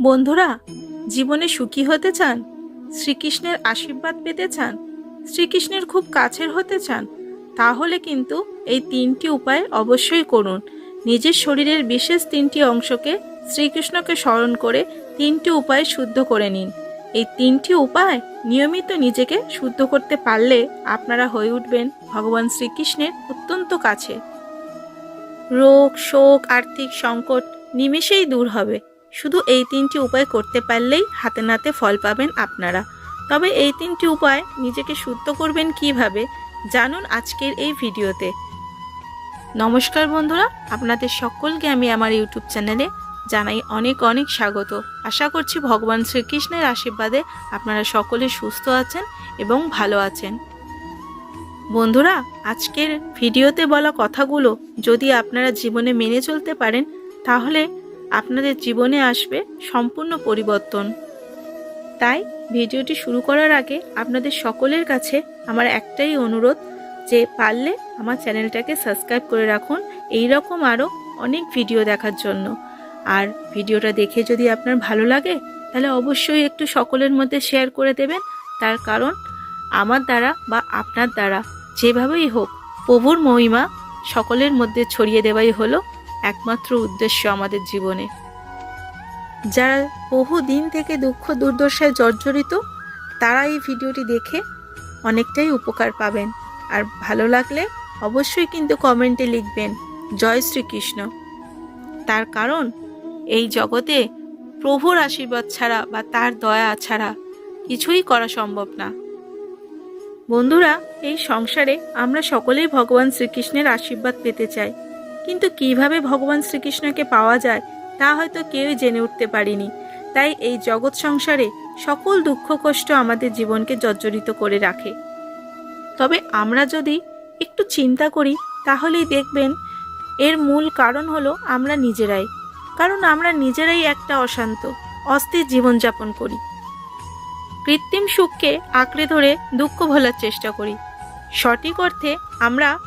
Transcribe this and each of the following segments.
বন্ধুরা, জীবনে সুখী হতে চান, শ্রীকৃষ্ণের আশীর্বাদ পেতে চান, শ্রীকৃষ্ণের খুব কাছের হতে চান, তাহলে কিন্তু এই তিনটি উপায় অবশ্যই করুন। নিজের শরীরের বিশেষ তিনটি অংশকে শ্রীকৃষ্ণকে স্মরণ করে তিনটি উপায় শুদ্ধ করে নিন। এই তিনটি উপায় নিয়মিত নিজেকে শুদ্ধ করতে পারলে আপনারা হয়ে উঠবেন ভগবান শ্রীকৃষ্ণের অত্যন্ত কাছে। রোগ, শোক, আর্থিক সংকট নিমেষেই দূর হবে। শুধু এই তিনটি উপায় করতে পারলেই হাতে নাতে ফল পাবেন আপনারা। তবে এই তিনটি উপায় নিজেকে শুদ্ধ করবেন কীভাবে, জানুন আজকের এই ভিডিওতে। নমস্কার বন্ধুরা, আপনাদের সকলকে আমি আমার ইউটিউব চ্যানেলে জানাই অনেক অনেক স্বাগত। আশা করছি ভগবান শ্রীকৃষ্ণের আশীর্বাদে আপনারা সকলে সুস্থ আছেন এবং ভালো আছেন। বন্ধুরা, আজকের ভিডিওতে বলা কথাগুলো যদি আপনারা জীবনে মেনে চলতে পারেন, তাহলে আপনাদের জীবনে আসবে সম্পূর্ণ পরিবর্তন। তাই ভিডিওটি শুরু করার আগে আপনাদের সকলের কাছে আমার একটাই অনুরোধ যে পারলে আমার চ্যানেলটাকে সাবস্ক্রাইব করে রাখুন এই রকম আরও অনেক ভিডিও দেখার জন্য। আর ভিডিওটা দেখে যদি আপনার ভালো লাগে, তাহলে অবশ্যই একটু সকলের মধ্যে শেয়ার করে দেবেন। তার কারণ আমার দ্বারা বা আপনার দ্বারা যেভাবেই হোক, প্রভুর মহিমা সকলের মধ্যে ছড়িয়ে দেওয়াই হলো। একমাত্র উদ্দেশ্য আমাদের জীবনে। যারা বহু দিন থেকে দুঃখ দুর্দশায় জর্জরিত, তারা এই ভিডিওটি দেখে অনেকটাই উপকার পাবেন। আর ভালো লাগলে অবশ্যই কিন্তু কমেন্টে লিখবেন, জয় শ্রীকৃষ্ণ। তার কারণ, এই জগতে প্রভুর আশীর্বাদ ছাড়া বা তার দয়া ছাড়া কিছুই করা সম্ভব না। বন্ধুরা, এই সংসারে আমরা সকলেই ভগবান শ্রীকৃষ্ণের আশীর্বাদ পেতে চাই। কিন্তু কীভাবে ভগবান শ্রীকৃষ্ণকে পাওয়া যায়, তা হয়তো কেউই জেনে উঠতে পারিনি। তাই এই জগৎ সংসারে সকল দুঃখ কষ্ট আমাদের জীবনকে জর্জরিত করে রাখে। তবে আমরা যদি একটু চিন্তা করি, তাহলেই দেখবেন এর মূল কারণ হলো আমরা নিজেরাই। কারণ আমরা নিজেরাই একটা অশান্ত, অস্থির জীবনযাপন করি। কৃত্রিম সুখকে আঁকড়ে ধরে দুঃখ ভোলার চেষ্টা করি। সঠিক অর্থে আমরা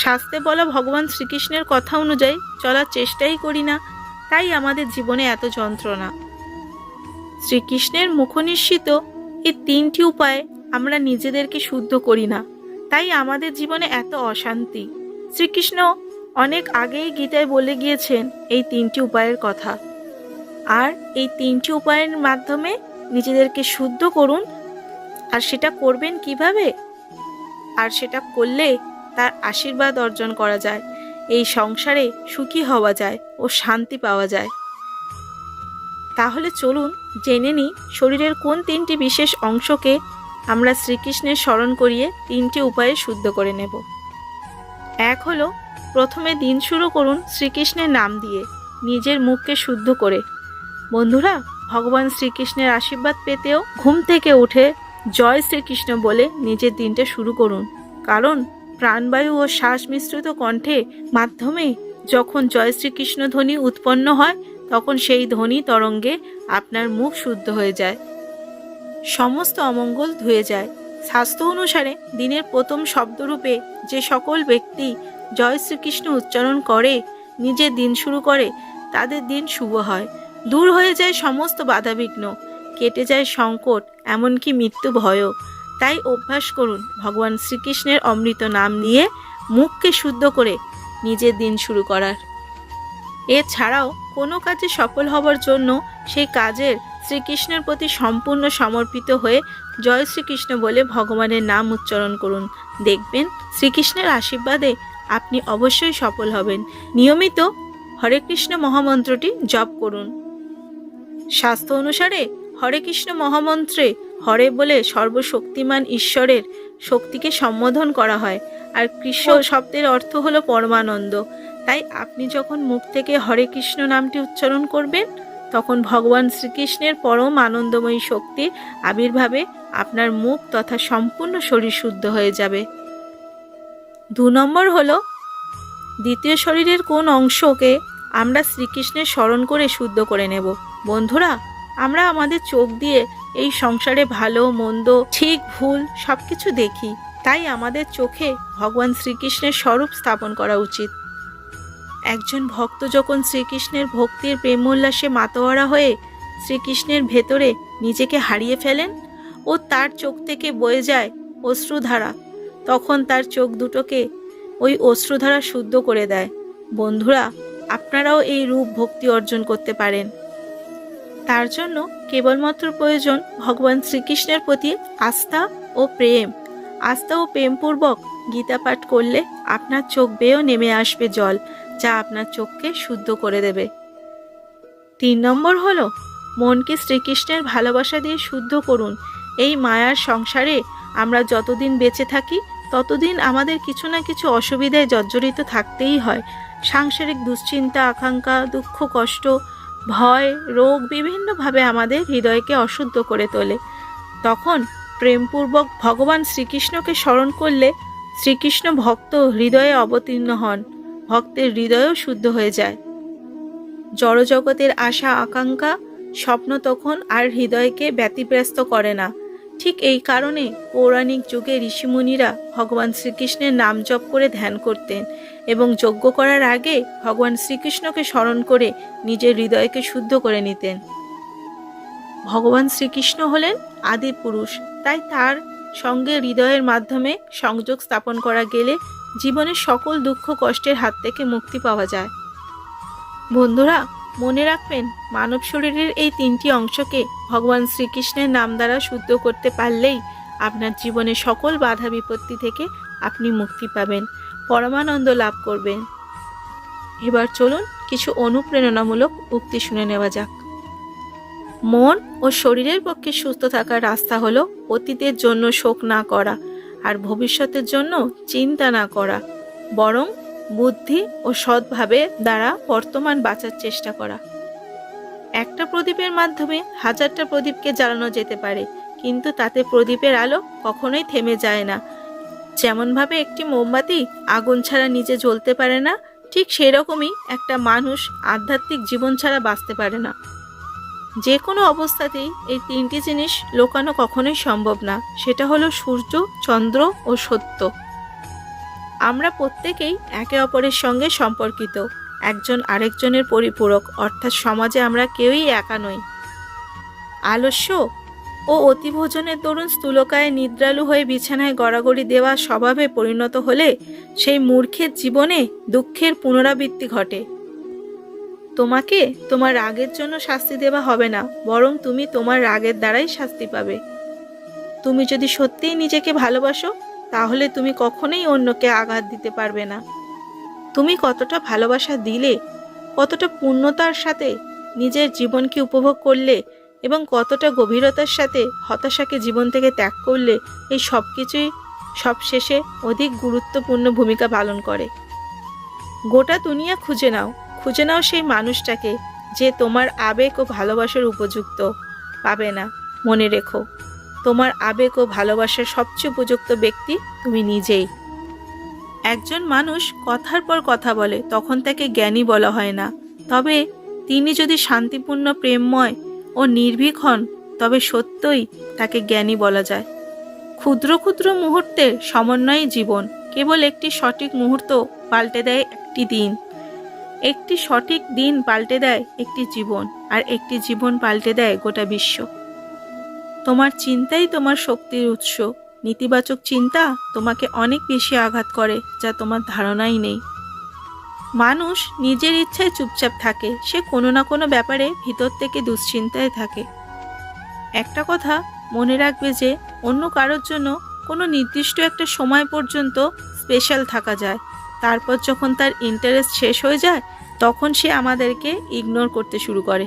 শাস্তে বলা ভগবান শ্রীকৃষ্ণের কথা অনুযায়ী চলার চেষ্টাই করি না, তাই আমাদের জীবনে এত যন্ত্রণা। শ্রীকৃষ্ণের মুখনিশ্চিত এই তিনটি উপায়ে আমরা নিজেদেরকে শুদ্ধ করি না, তাই আমাদের জীবনে এত অশান্তি। শ্রীকৃষ্ণ অনেক আগেই গীতায় বলে গিয়েছেন এই তিনটি উপায়ের কথা। আর এই তিনটি উপায়ের মাধ্যমে নিজেদেরকে শুদ্ধ করুন, আর সেটা করবেন কীভাবে? আর সেটা করলে তার আশীর্বাদ অর্জন করা যায়। এই সংসারে সুখী হওয়া যায় ও শান্তি পাওয়া যায়। তাহলে চলুন জেনে নিই শরীরের কোন তিনটি বিশেষ অংশকে আমরা শ্রীকৃষ্ণের স্মরণ করিয়ে তিনটি উপায়ে শুদ্ধ করে নেব। এক হলো, প্রথমে দিন শুরু করুন শ্রীকৃষ্ণের নাম দিয়ে, নিজের মুখকে শুদ্ধ করে। বন্ধুরা, ভগবান শ্রীকৃষ্ণের আশীর্বাদ পেতেও ঘুম থেকে উঠে জয় শ্রীকৃষ্ণ বলে নিজের দিনটা শুরু করুন। কারণ প্রাণবায়ু ও শ্বাস মিশ্রিত কণ্ঠে মাধ্যমে যখন জয় শ্রীকৃষ্ণ ধ্বনি উৎপন্ন হয়, তখন সেই ধ্বনি তরঙ্গে আপনার মুখ শুদ্ধ হয়ে যায়। সমস্ত অমঙ্গল ধুয়ে যায়। স্বাস্থ্য অনুসারে দিনের প্রথম শব্দরূপে যে সকল ব্যক্তি জয় শ্রীকৃষ্ণ উচ্চারণ করে, নিজের দিন শুরু করে, তাদের দিন শুভ হয়। দূর হয়ে যায় সমস্ত বাধাবিঘ্ন, কেটে যায় সংকট, এমনকি মৃত্যু ভয়ও। তাই অভ্যাস করুন। ভগবান শ্রীকৃষ্ণের অমৃত নাম নিয়ে মুখকে শুদ্ধ করে নিজের দিন শুরু করার। এছাড়াও কোনো কাজে সফল হবার জন্য সেই কাজের শ্রীকৃষ্ণের প্রতি সম্পূর্ণ সমর্পিত হয়ে জয় শ্রীকৃষ্ণ বলে ভগবানের নাম উচ্চারণ করুন। দেখবেন শ্রীকৃষ্ণের আশীর্বাদে আপনি অবশ্যই সফল হবেন। নিয়মিত হরে কৃষ্ণ মহামন্ত্রটি জপ করুন। স্বাস্থ্য অনুসারে হরে কৃষ্ণ মহামন্ত্রে হরে বলে সর্বশক্তিমান ঈশ্বরের শক্তিকে সম্বোধন করা হয়। আর কৃষ্ণ শব্দের অর্থ হলো পরমানন্দ। তাই আপনি যখন মুখ থেকে হরে কৃষ্ণ নামটি উচ্চারণ করবেন তখন ভগবান শ্রীকৃষ্ণের পরম আনন্দময়ী শক্তির আবির্ভাবে আপনার মুখ তথা সম্পূর্ণ শরীর শুদ্ধ হয়ে যাবে। দু নম্বর হলো দ্বিতীয় শরীরের কোন অংশকে আমরা শ্রীকৃষ্ণের স্মরণ করে শুদ্ধ করে নেব। বন্ধুরা আমরা আমাদের চোখ দিয়ে এই সংসারে ভালো, মন্দ, ঠিক, ভুল সব কিছু দেখি। তাই আমাদের চোখে ভগবান শ্রীকৃষ্ণের স্বরূপ স্থাপন করা উচিত। একজন ভক্ত যখন শ্রীকৃষ্ণের ভক্তির প্রেমোল্লাসে মাতোয়ারা হয়ে শ্রীকৃষ্ণের ভেতরে নিজেকে হারিয়ে ফেলেন ও তার চোখ থেকে বয়ে যায় অশ্রুধারা, তখন তার চোখ দুটোকে ওই অশ্রুধারা শুদ্ধ করে দেয়। বন্ধুরা, আপনারাও এই রূপ ভক্তি অর্জন করতে পারেন। তার জন্য কেবলমাত্র প্রয়োজন ভগবান শ্রীকৃষ্ণের প্রতি আস্থা ও প্রেম। আস্থা ও প্রেমপূর্বক গীতা পাঠ করলে আপনার চোখ বেয়েও নেমে আসবে জল, যা আপনার চোখকে শুদ্ধ করে দেবে। তিন নম্বর হলো, মনকে শ্রীকৃষ্ণের ভালোবাসা দিয়ে শুদ্ধ করুন। এই মায়ার সংসারে আমরা যতদিন বেঁচে থাকি, ততদিন আমাদের কিছু না কিছু অসুবিধায় জর্জরিত থাকতেই হয়। সাংসারিক দুশ্চিন্তা, আকাঙ্ক্ষা, দুঃখ, কষ্ট ভয়, রোগ বিভিন্নভাবে আমাদের হৃদয়কে অশুদ্ধ করে তোলে। তখন প্রেমপূর্বক ভগবান শ্রীকৃষ্ণকে স্মরণ করলে শ্রীকৃষ্ণ ভক্ত হৃদয়ে অবতীর্ণ হন, ভক্তের হৃদয়ও শুদ্ধ হয়ে যায়। জড়জগতের আশা, আকাঙ্ক্ষা, স্বপ্ন তখন আর হৃদয়কে ব্যতিব্যস্ত করে না। ঠিক এই কারণে পৌরাণিক যুগে ঋষিমুনিরা ভগবান শ্রীকৃষ্ণের নাম জপ করে ধ্যান করতেন এবং যজ্ঞ করার আগে ভগবান শ্রীকৃষ্ণকে স্মরণ করে নিজের হৃদয়কে শুদ্ধ করে নিতেন। ভগবান শ্রীকৃষ্ণ হলেন আদি পুরুষ, তাই তার সঙ্গে হৃদয়ের মাধ্যমে সংযোগ স্থাপন করা গেলে জীবনের সকল দুঃখ কষ্টের হাত থেকে মুক্তি পাওয়া যায়। বন্ধুরা মনে রাখবেন, মানব শরীরের এই তিনটি অংশকে ভগবান শ্রীকৃষ্ণের নাম দ্বারা শুদ্ধ করতে পারলেই আপনার জীবনে সকল বাধা বিপত্তি থেকে আপনি মুক্তি পাবেন, পরমানন্দ লাভ করবেন। এবার চলুন কিছু অনুপ্রেরণামূলক উক্তি শুনে নেওয়া যাক। মন ও শরীরের পক্ষে সুস্থ থাকার রাস্তা হলো অতীতের জন্য শোক না করা আর ভবিষ্যতের জন্য চিন্তা না করা, বরং বুদ্ধি ও সৎভাবে দ্বারা বর্তমান বাঁচার চেষ্টা করা। একটা প্রদীপের মাধ্যমে হাজারটা প্রদীপকে জ্বালানো যেতে পারে, কিন্তু তাতে প্রদীপের আলো কখনোই থেমে যায় না। যেমনভাবে একটি মোমবাতি আগুন ছাড়া নিজে জ্বলতে পারে না, ঠিক সেরকমই একটা মানুষ আধ্যাত্মিক জীবন ছাড়া বাঁচতে পারে না। যে কোনো অবস্থাতেই এই তিনটি জিনিস লোকানো কখনোই সম্ভব না, সেটা হলো সূর্য, চন্দ্র ও সত্য। আমরা প্রত্যেকেই একে অপরের সঙ্গে সম্পর্কিত, একজন আরেকজনের পরিপূরক, অর্থাৎ সমাজে আমরা কেউই একা নই। আলস্য ও অতিভোজনের দরুন স্থূলকায় নিদ্রালু হয়ে বিছানায় গড়াগড়ি দেওয়া স্বভাবে পরিণত হলে সেই মূর্খের জীবনে দুঃখের পুনরাবৃত্তি ঘটে। তোমাকে তোমার রাগের জন্য শাস্তি দেওয়া হবে না, বরং তুমি তোমার রাগের দ্বারাই শাস্তি পাবে। তুমি যদি সত্যিই নিজেকে ভালোবাসো তাহলে তুমি কখনোই অন্যকে আঘাত দিতে পারবে না। তুমি কতটা ভালোবাসা দিলে, কতটা পূর্ণতার সাথে নিজের জীবনকে উপভোগ করলে এবং কতটা গভীরতার সাথে হতাশাকে জীবন থেকে ত্যাগ করলে, এই সব কিছুই সবশেষে অধিক গুরুত্বপূর্ণ ভূমিকা পালন করে। গোটা দুনিয়া খুঁজে নাও খুঁজে নাও সেই মানুষটাকে যে তোমার আবেগ ও ভালোবাসার উপযুক্ত, পাবে না। মনে রেখো। তোমার আবেগ ও ভালোবাসার সবচেয়ে উপযুক্ত ব্যক্তি তুমি নিজেই। একজন মানুষ কথার পর কথা বলে, তখন তাকে জ্ঞানী বলা হয় না। তবে তিনি যদি শান্তিপূর্ণ, প্রেমময় ও নির্ভীক হন, তবে সত্যই তাকে জ্ঞানী বলা যায়। ক্ষুদ্র ক্ষুদ্র মুহূর্তের সমন্বয়ে জীবন কেবল একটি সঠিক মুহূর্ত পাল্টে দেয় একটি দিন। একটি সঠিক দিন পাল্টে দেয় একটি জীবন, আর একটি জীবন পাল্টে দেয় গোটা বিশ্ব। তোমার চিন্তাই তোমার শক্তির উৎস। নেতিবাচক চিন্তা তোমাকে অনেক বেশি আঘাত করে, যা তোমার ধারণাই নেই। মানুষ নিজের ইচ্ছায় চুপচাপ থাকে, সে কোনো না কোনো ব্যাপারে ভিতর থেকে দুশ্চিন্তায় থাকে। একটা কথা মনে রাখবে যে, অন্য কারোর জন্য কোনো নির্দিষ্ট একটা সময় পর্যন্ত স্পেশাল থাকা যায়। তারপর যখন তার ইন্টারেস্ট শেষ হয়ে যায়, তখন সে আমাদেরকে ইগনোর করতে শুরু করে।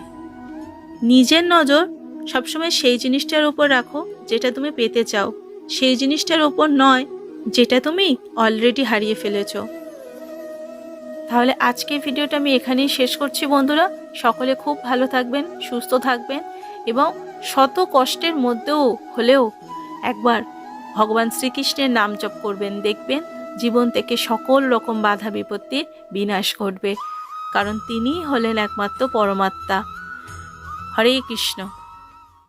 নিজের নজর সবসময় সেই জিনিসটার উপর রাখো যেটা তুমি পেতে চাও। সেই জিনিসটার উপর নয় যেটা তুমি অলরেডি হারিয়ে ফেলেছ। তাহলে আজকের ভিডিওটা আমি এখানেই শেষ করছি বন্ধুরা। সকলে খুব ভালো থাকবেন, সুস্থ থাকবেন এবং শত কষ্টের মধ্যেও হলেও একবার ভগবান শ্রীকৃষ্ণের নাম জপ করবেন, দেখবেন জীবন থেকে সকল রকম বাধা বিপত্তির বিনাশ ঘটবে। কারণ তিনিই হলেন একমাত্র পরমাত্মা। হরে কৃষ্ণ।